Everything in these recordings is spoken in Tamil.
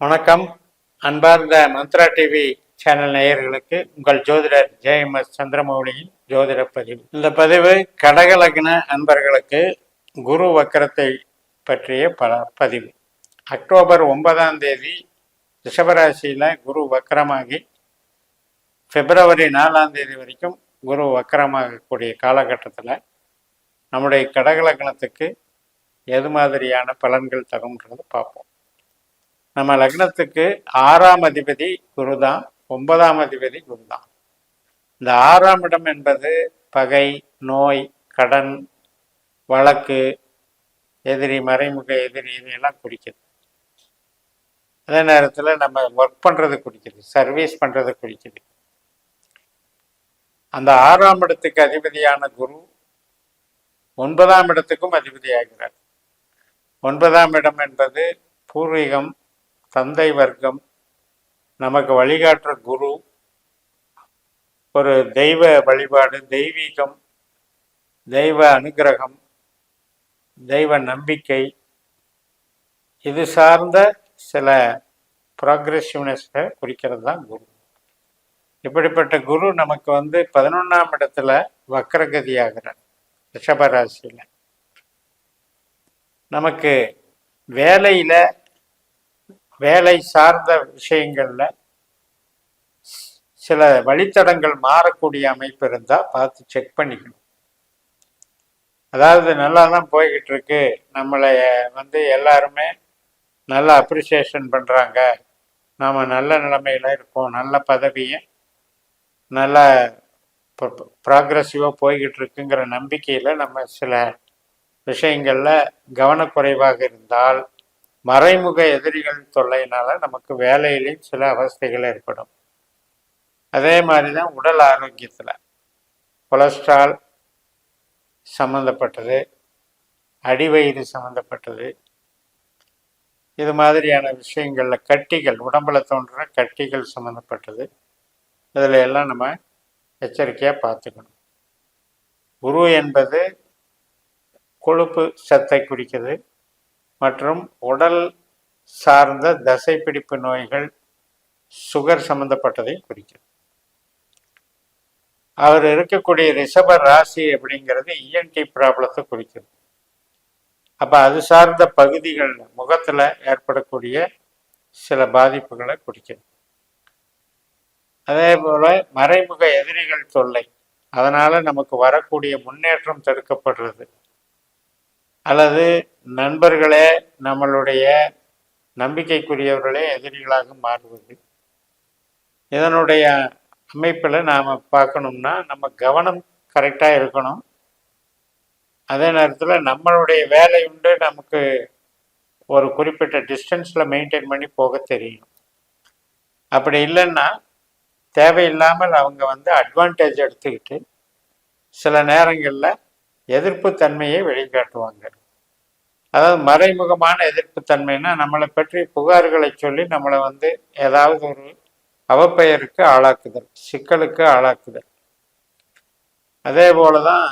வணக்கம். அன்பார்ந்த மந்த்ரா டிவி சேனல் நேயர்களுக்கு உங்கள் ஜோதிடர் ஜெயஎம்எஸ் சந்திரமௌலியின் ஜோதிட பதிவு. இந்த பதிவு கடகலக்ன அன்பர்களுக்கு குரு வக்கரத்தை பற்றிய பல பதிவு. அக்டோபர் ஒன்பதாம் தேதி ரிஷபராசியில் குரு வக்கரமாகி பிப்ரவரி நாலாம் தேதி வரைக்கும் குரு வக்கரமாகக்கூடிய காலகட்டத்தில் நம்முடைய கடகலக்னத்துக்கு எது மாதிரியான பலன்கள் தரும்ன்றது பார்ப்போம். நம்ம லக்னத்துக்கு ஆறாம் அதிபதி குரு தான் ஒன்பதாம் அதிபதி குரு தான் இந்த ஆறாம் இடம் என்பது பகை நோய் கடன் வழக்கு எதிரி மறைமுக எதிரி இதையெல்லாம் குறிக்குது. அதே நேரத்தில் நம்ம ஒர்க் பண்ணுறது குறிக்குது சர்வீஸ் பண்ணுறது குறிக்குது. அந்த ஆறாம் இடத்துக்கு அதிபதியான குரு ஒன்பதாம் இடத்துக்கும் அதிபதியாகிறார். ஒன்பதாம் இடம் என்பது பூர்வீகம் தந்தை வர்க்கம் நமக்கு வழிகாட்டுற குரு ஒரு தெய்வ வழிபாடு தெய்வீகம் தெய்வ அனுகிரகம் தெய்வ நம்பிக்கை இது சார்ந்த சில ப்ராக்ரெசிவ்னஸை குறிக்கிறது தான் குரு. இப்படிப்பட்ட குரு நமக்கு வந்து பதினொன்றாம் இடத்துல வக்கரகதி ஆகிறார் ரிஷபராசியில். நமக்கு வேலையில் வேலை சார்ந்த விஷயங்கள்ல சில வழித்தடங்கள் மாறக்கூடிய அமைப்பு இருந்தால் பார்த்து செக் பண்ணிக்கணும். அதாவது நல்லா தான் போய்கிட்டு இருக்கு நம்மளை வந்து எல்லாருமே நல்ல அப்ரிசியேஷன் பண்ணுறாங்க நாம் நல்ல நிலைமையில் இருக்கோம். நல்ல பதவியும் நல்ல ப்ராக்ரஸிவாக போய்கிட்டு இருக்குங்கிற நம்பிக்கையில் நம்ம சில விஷயங்களில் கவனக்குறைவாக இருந்தால் மறைமுக எதிரிகள் தொல்லையினால நமக்கு வேலையிலையும் சில அவஸ்தைகள் ஏற்படும். அதே மாதிரி தான் உடல் ஆரோக்கியத்தில். கொலஸ்ட்ரால் சம்மந்தப்பட்டது அடிவயிறு சம்மந்தப்பட்டது இது மாதிரியான விஷயங்களில் கட்டிகள் உடம்புல தோன்ற கட்டிகள் சம்மந்தப்பட்டது இதில் எல்லாம் நம்ம எச்சரிக்கையாக பார்த்துக்கணும். குரு என்பது கொழுப்பு சத்தை குறிக்குது. மற்றும் உடல் சார்ந்த தசைப்பிடிப்பு நோய்கள் சுகர் சம்பந்தப்பட்டதை குறிக்கும் அவர் இருக்கக்கூடிய ரிஷப ராசி அப்படிங்கிறது இஎன்டி ப்ராப்ளத்தை குறிக்கிறது. அப்போ அது சார்ந்த பகுதிகள் முகத்தில் ஏற்படக்கூடிய சில பாதிப்புகளை குறிக்கிறது. அதே போல் மறைமுக எதிரிகள் தொல்லை. அதனால் நமக்கு வரக்கூடிய முன்னேற்றம் தடுக்கப்படுறது. அல்லது நண்பர்களே நம்மளுடைய நம்பிக்கைக்குரியவர்களே எதிரிகளாக மாறுவது. இதனுடைய அமைப்பில் நாம் பார்க்கணும்னா நம்ம கவனம் கரெக்டாக இருக்கணும். அதே நேரத்தில் நம்மளுடைய வேலை உண்டு நமக்கு ஒரு குறிப்பிட்ட டிஸ்டன்ஸில் மெயின்டைன் பண்ணி போக தெரியும். அப்படி இல்லைன்னா தேவையில்லாமல் அவங்க வந்து அட்வான்டேஜ் எடுத்துக்கிட்டு சில நேரங்களில் எதிர்ப்பு தன்மையை வெளிக்காட்டுவாங்க. அதாவது மறைமுகமான எதிர்ப்பு தன்மைன்னா நம்மளை பற்றி புகார்களை சொல்லி நம்மளை வந்து ஏதாவது ஒரு அவப்பெயருக்கு ஆளாக்குதல் சிக்கலுக்கு ஆளாக்குதல். அதே போல தான்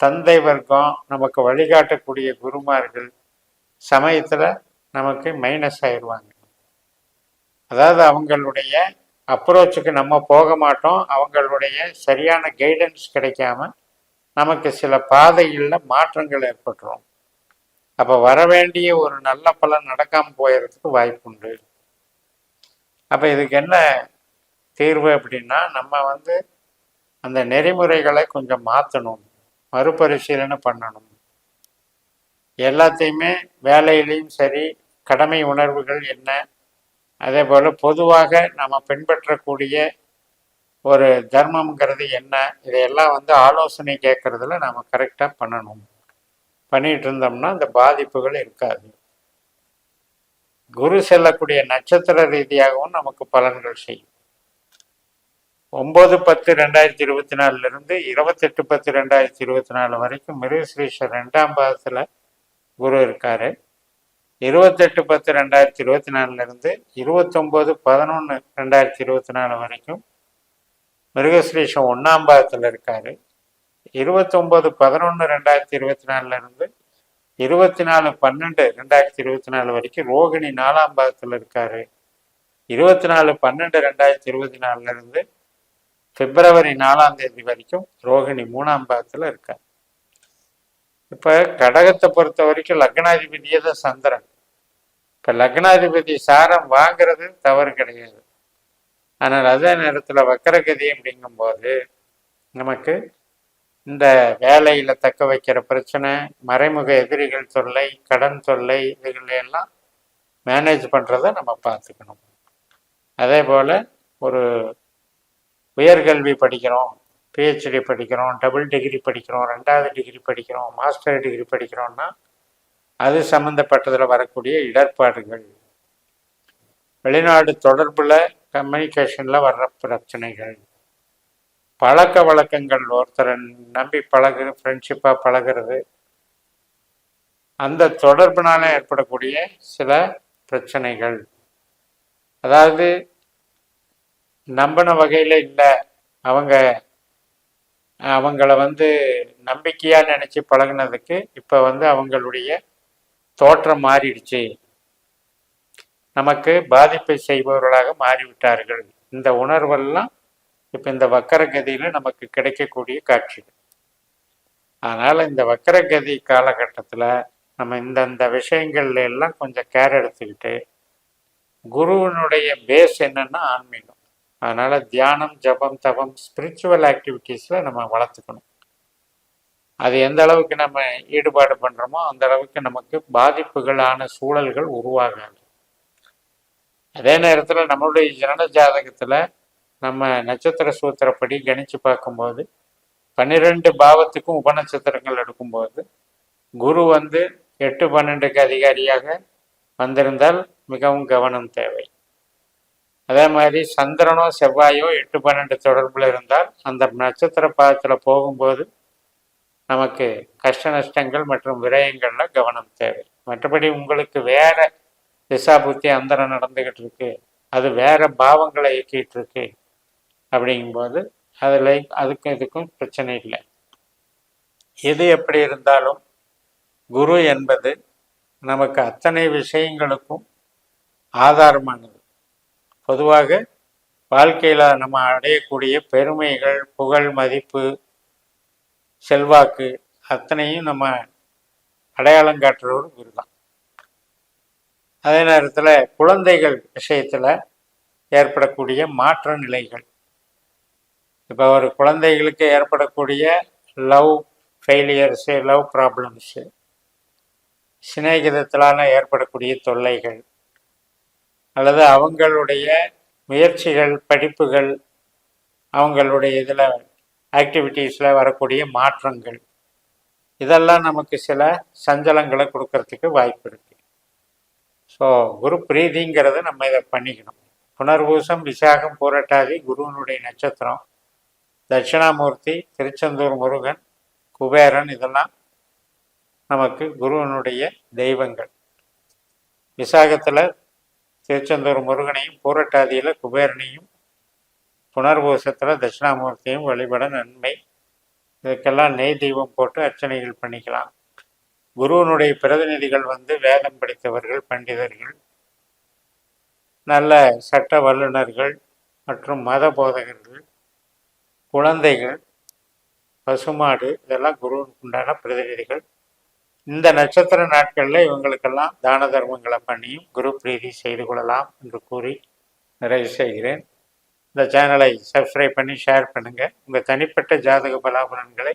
தந்தை வர்க்கம் நமக்கு வழிகாட்டக்கூடிய குருமார்கள் சமயத்தில் நமக்கு மைனஸ் ஆயிடுவாங்க. அதாவது அவங்களுடைய அப்ரோச்சுக்கு நம்ம போக மாட்டோம். அவங்களுடைய சரியான கைடன்ஸ் கிடைக்காம நமக்கு சில பாதைகளில் மாற்றங்கள் ஏற்பட்டுரும். அப்போ வர வேண்டிய ஒரு நல்ல பலன் நடக்காமல் போயிடுறதுக்கு வாய்ப்புண்டு. அப்போ இதுக்கு என்ன தீர்வு அப்படின்னா நம்ம வந்து அந்த நெறிமுறைகளை கொஞ்சம் மாற்றணும் மறுபரிசீலனை பண்ணணும். எல்லாத்தையுமே வேலையிலையும் சரி கடமை உணர்வுகள் என்ன அதே போல் பொதுவாக நம்ம பின்பற்றக்கூடிய ஒரு தர்மம்ங்கிறது என்ன? இதையெல்லாம் வந்து ஆலோசனை கேட்கறதுல நாம் கரெக்டாக பண்ணணும். பண்ணிட்டு இருந்தோம்னா அந்த பாதிப்புகள் இருக்காது. குரு செல்லக்கூடிய நட்சத்திர ரீதியாகவும் நமக்கு பலன்கள் செய்யும். ஒம்பது பத்து ரெண்டாயிரத்தி இருபத்தி நாலுலேருந்து இருபத்தெட்டு பத்து ரெண்டாயிரத்தி இருபத்தி நாலு வரைக்கும் மிருகஸ்ரீஷர் ரெண்டாம் பாதத்தில் குரு இருக்காரு. இருபத்தெட்டு பத்து ரெண்டாயிரத்தி இருபத்தி நாலுலேருந்து இருபத்தொம்போது பதினொன்று ரெண்டாயிரத்தி இருபத்தி நாலு வரைக்கும் மிருகஸ்ரீஷம் ஒன்றாம் பாதத்தில் இருக்காரு. இருபத்தொம்போது பதினொன்று ரெண்டாயிரத்தி இருபத்தி நாலுல இருந்து இருபத்தி நாலு பன்னெண்டு ரெண்டாயிரத்தி இருபத்தி நாலு வரைக்கும் ரோகிணி நாலாம் பாதத்தில் இருக்காரு. இருபத்தி நாலு பன்னெண்டு ரெண்டாயிரத்தி இருபத்தி நாலுல இருந்து பிப்ரவரி நாலாம் தேதி வரைக்கும் ரோகிணி மூணாம் பாகத்தில் இருக்கார். இப்போ கடகத்தை பொறுத்த வரைக்கும் லக்னாதிபதியே தான் சந்திரன். இப்போ லக்னாதிபதி சாரம் வாங்குறது தவறு கிடையாது. ஆனால் அதே நேரத்துல வக்கரகதி அப்படிங்கும்போது நமக்கு இந்த வேலையில தக்க வைக்கிற பிரச்சனை மறைமுக எதிரிகள் தொல்லை கடன் தொல்லை இதுகளை எல்லாம் மேனேஜ் பண்றதை நம்ம பார்த்துக்கணும். அதே போல ஒரு உயர்கல்வி படிக்கிறோம் பிஹெச்டி படிக்கிறோம் டபுள் டிகிரி படிக்கிறோம் ரெண்டாவது டிகிரி படிக்கிறோம் மாஸ்டர் டிகிரி படிக்கிறோம்னா அது சம்மந்தப்பட்டதில் வரக்கூடிய இடர்பாடுகள். வெளிநாடு தொடர்பில் கம்யூனிகேஷனில் வர்ற பிரச்சனைகள். பழக்க வழக்கங்கள் ஒருத்தரை நம்பி பழகு ஃப்ரெண்ட்ஷிப்பாக பழகிறது. அந்த தொடர்பினால ஏற்படக்கூடிய சில பிரச்சனைகள். அதாவது நம்பின வகையில் இல்லை. அவங்க அவங்கள வந்து நம்பிக்கையாக நினச்சி பழகினதுக்கு இப்போ வந்து அவங்களுடைய தோற்றம் மாறிடுச்சு. நமக்கு பாதிப்பை செய்பவர்களாக மாறிவிட்டார்கள். இந்த உணர்வெல்லாம் இப்போ இந்த வக்கரகதியில் நமக்கு கிடைக்கக்கூடிய காட்சிகள். அதனால் இந்த வக்கரகதி காலகட்டத்தில் நம்ம இந்தந்த விஷயங்கள்ல எல்லாம் கொஞ்சம் கேர் எடுத்துக்கிட்டு குருவினுடைய பேஸ் என்னன்னா ஆன்மீகம். அதனால தியானம் ஜபம் தபம் ஸ்பிரிச்சுவல் ஆக்டிவிட்டீஸில் நம்ம வளர்த்துக்கணும். அது எந்த அளவுக்கு நம்ம ஈடுபாடு பண்ணுறோமோ அந்த அளவுக்கு நமக்கு பாதிப்புகளான சூழல்கள் உருவாகாது. அதே நேரத்தில் நம்மளுடைய ஜனன ஜாதகத்தில் நம்ம நட்சத்திர சூத்திரப்படி கணிச்சு பார்க்கும்போது பன்னிரெண்டு பாவத்துக்கும் உபநட்சத்திரங்கள் எடுக்கும்போது குரு வந்து எட்டு பன்னெண்டுக்கு அதிகாரியாக வந்திருந்தால் மிகவும் கவனம் தேவை. அதே மாதிரி சந்திரனோ செவ்வாயோ எட்டு பன்னெண்டு தொடர்பில் இருந்தால் அந்த நட்சத்திர பாதத்தில் போகும்போது நமக்கு கஷ்ட நஷ்டங்கள் மற்றும் விரயங்கள்ல கவனம் தேவை. மற்றபடி உங்களுக்கு வேற திசாபுத்தி அந்தரம் நடந்துகிட்டு இருக்கு அது வேற பாவங்களை இயக்கிட்டு இருக்கு அப்படிங்கும்போது அதில் அதுக்கும் இதுக்கும் பிரச்சனை இல்லை. எது எப்படி இருந்தாலும் குரு என்பது நமக்கு அத்தனை விஷயங்களுக்கும் ஆதாரமானது. பொதுவாக வாழ்க்கையில் நம்ம அடையக்கூடிய பெருமைகள் புகழ் மதிப்பு செல்வாக்கு அத்தனையும் நம்ம அடையாளம் காட்டுறவர் குரு தான். அதே நேரத்தில் குழந்தைகள் விஷயத்தில் ஏற்படக்கூடிய மாற்ற நிலைகள் இப்போ ஒரு குழந்தைகளுக்கு ஏற்படக்கூடிய லவ் ஃபெயிலியர்ஸு லவ் ப்ராப்ளம்ஸு சிநேகிதத்திலான ஏற்படக்கூடிய தொல்லைகள் அல்லது அவங்களுடைய முயற்சிகள் படிப்புகள் அவங்களுடைய இதில் ஆக்டிவிட்டீஸில் வரக்கூடிய மாற்றங்கள் இதெல்லாம் நமக்கு சில சஞ்சலங்களை கொடுக்கறதுக்கு வாய்ப்பு இருக்குது ஸோ குரு பிரீதிங்கிறத நம்ம இதை பண்ணிக்கணும். புனர்பூசம் விசாகம் பூரட்டாதி குருவனுடைய நட்சத்திரம் தட்சிணாமூர்த்தி திருச்செந்தூர் முருகன் குபேரன் இதெல்லாம் நமக்கு குருவனுடைய தெய்வங்கள். விசாகத்தில் திருச்செந்தூர் முருகனையும் பூரட்டாதியில் குபேரனையும் புனர்பூசத்தில் தட்சிணாமூர்த்தியும் வழிபட நன்மை. இதுக்கெல்லாம் நெய் தெய்வம் போட்டு அர்ச்சனைகள் பண்ணிக்கலாம். குருவனுடைய பிரதிநிதிகள் வந்து வேதம் படித்தவர்கள் பண்டிதர்கள் நல்ல சட்ட வல்லுநர்கள் மற்றும் மத போதகர்கள் குழந்தைகள் பசுமாடு இதெல்லாம் குருவனுக்கு உண்டான பிரதிநிதிகள். இந்த நட்சத்திர நாட்களில் இவங்களுக்கெல்லாம் தான தர்மங்களை பண்ணியும் குரு பிரீதி செய்து கொள்ளலாம் என்று கூறி நிறைவு செய்கிறேன். இந்த சேனலை சப்ஸ்கிரைப் பண்ணி ஷேர் பண்ணுங்கள் உங்கள் தனிப்பட்ட ஜாதக பலாபலன்களை